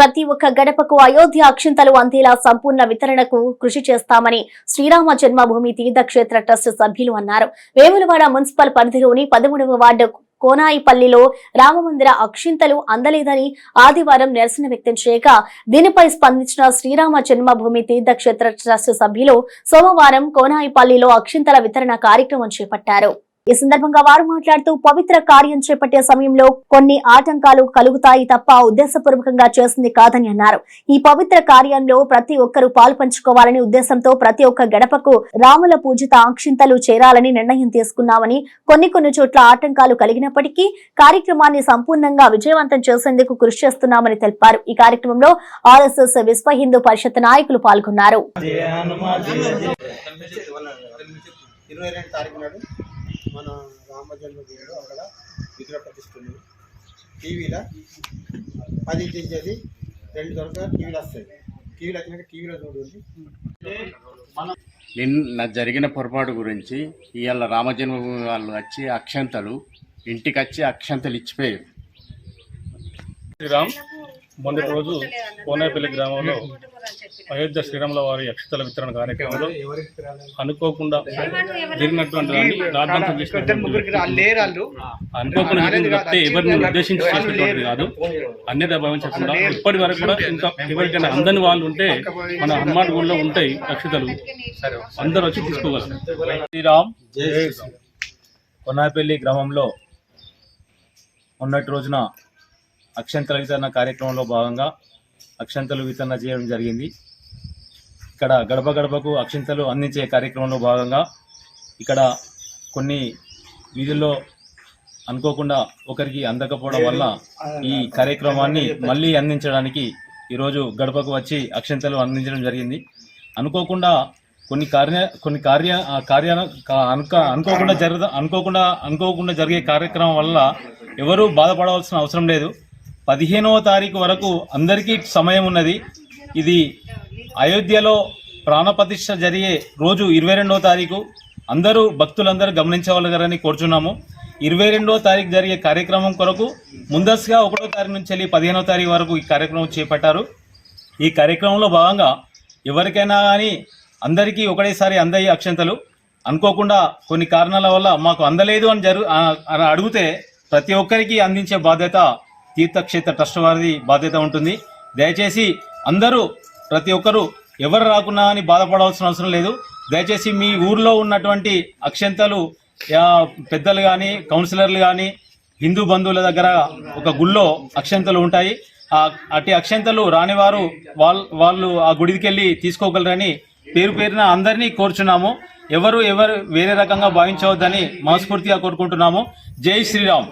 ప్రతి ఒక్క గడపకు అయోధ్య అక్షింతలు అందేలా సంపూర్ణ వితరణకు కృషి చేస్తామని శ్రీరామ జన్మభూమి తీర్థక్షేత్ర ట్రస్ట్ సభ్యులు అన్నారు. వేములవాడ మున్సిపల్ పరిధిలోని పదమూడవ వార్డు కోనాయిపల్లిలో రామమందిర అక్షింతలు అందలేదని ఆదివారం నిరసన వ్యక్తం చేయగా దీనిపై స్పందించిన శ్రీరామ జన్మభూమి తీర్థక్షేత్ర ట్రస్ట్ సభ్యులు సోమవారం కోనాయిపల్లిలో అక్షింతల వితరణ కార్యక్రమం చేపట్టారు. ఈ సందర్భంగా వారు మాట్లాడుతూ పవిత్ర కార్యం చేపట్టే సమయంలో కొన్ని ఆటంకాలు కలుగుతాయి తప్ప ఉద్దేశపూర్వకంగా చేసింది కాదని అన్నారు. ఈ పవిత్ర కార్యంలో ప్రతి ఒక్కరూ పాల్పంచుకోవాలని ఉద్దేశంతో ప్రతి ఒక్క గడపకు రాముల పూజిత ఆక్షింతలు చేరాలని నిర్ణయం తీసుకున్నామని కొన్ని కొన్ని చోట్ల ఆటంకాలు కలిగినప్పటికీ కార్యక్రమాన్ని సంపూర్ణంగా విజయవంతం చేసేందుకు కృషి చేస్తున్నామని తెలిపారు. ఈ కార్యక్రమంలో ఆర్ఎస్ఎస్ విశ్వ హిందూ పరిషత్ నాయకులు పాల్గొన్నారు. ఇరవై రెండు తారీఖు నాడు మన రామ జన్మభూమిలో అక్కడ విగ్రహ ప్రతిష్ఠ ఉంది. టీవీలో పది ఇంచేది రెండు దొరక టీవీలో వస్తాయి. టీవీలో వచ్చినాక టీవీలో చూడండి. నిన్న జరిగిన పొరపాటు గురించి ఇవాళ రామజన్మభూమి వాళ్ళు వచ్చి అక్షంతలు ఇంటికి వచ్చి అక్షంతలు ఇచ్చిపోయారు. శ్రీరామ్ మొదటి రోజు కోనేపల్లి గ్రామంలో అయోధ్య శ్రీరాముల వారి అక్షతల వితరణ కార్యక్రమంలో అనుకోకుండా జరిగినటువంటి చేసినటువంటి అనుకోకుండా ఎవరిని ఉద్దేశించి చేసినటువంటి కాదు. అన్యత భావించకుండా ఇప్పటి వరకు కూడా ఇంకా ఎవరికైనా అందని వాళ్ళు ఉంటే మన హనుమాన్ గుడిలో ఉంటాయి అక్షతలు అందరూ వచ్చి తీసుకోగలరు. శ్రీరామ్ కొనాపల్లి గ్రామంలో మొన్నటి రోజున అక్షంతల వితరణ కార్యక్రమంలో భాగంగా అక్షంతలు వితరణ చేయడం జరిగింది. ఇక్కడ గడప గడపకు అక్షంతలు అందించే కార్యక్రమంలో భాగంగా ఇక్కడ కొన్ని వీధుల్లో అనుకోకుండా ఒకరికి అందకపోవడం వల్ల ఈ కార్యక్రమాన్ని మళ్ళీ అందించడానికి ఈరోజు గడపకు వచ్చి అక్షంతలు అందించడం జరిగింది. అనుకోకుండా కొన్ని కార్య కొన్ని కార్య కార్య అనుక అనుకోకుండా జరగ అనుకోకుండా అనుకోకుండా జరిగే కార్యక్రమం వల్ల ఎవరూ బాధపడవలసిన అవసరం లేదు. పదిహేనవ తారీఖు వరకు అందరికీ సమయం ఉన్నది. ఇది అయోధ్యలో ప్రాణప్రతిష్ఠ జరిగే రోజు ఇరవై రెండవ తారీఖు. అందరూ భక్తులందరూ గమనించవలగరని కోరుచున్నాము. ఇరవై రెండవ తారీఖు జరిగే కార్యక్రమం కొరకు ముందస్తుగా ఒకటో తారీఖు నుంచి వెళ్ళి పదిహేనవ తారీఖు వరకు ఈ కార్యక్రమం చేపట్టారు. ఈ కార్యక్రమంలో భాగంగా ఎవరికైనా కానీ అందరికీ ఒకటేసారి అందయ్యే అక్షంతలు. అనుకోకుండా కొన్ని కారణాల వల్ల మాకు అందలేదు అని జరు అని అడిగితే ప్రతి ఒక్కరికి అందించే బాధ్యత తీర్థక్షేత్ర ట్రస్ట్ వారిది బాధ్యత ఉంటుంది. దయచేసి అందరూ ప్రతి ఒక్కరూ ఎవరు రాకున్నా అని బాధపడాల్సిన అవసరం లేదు. దయచేసి మీ ఊర్లో ఉన్నటువంటి అక్షంతలు పెద్దలు కానీ కౌన్సిలర్లు కానీ హిందూ బంధువుల దగ్గర ఒక గుళ్ళో అక్షంతలు ఉంటాయి. అట్టి అక్షంతలు రానివారు వాళ్ళ వాళ్ళు ఆ గుడికి వెళ్ళి తీసుకోగలరని పేరు పేరున అందరినీ కోరుచున్నాము. ఎవరు ఎవరు వేరే రకంగా భావించవద్దని మనస్ఫూర్తిగా కోరుకుంటున్నాము. జై శ్రీరామ్.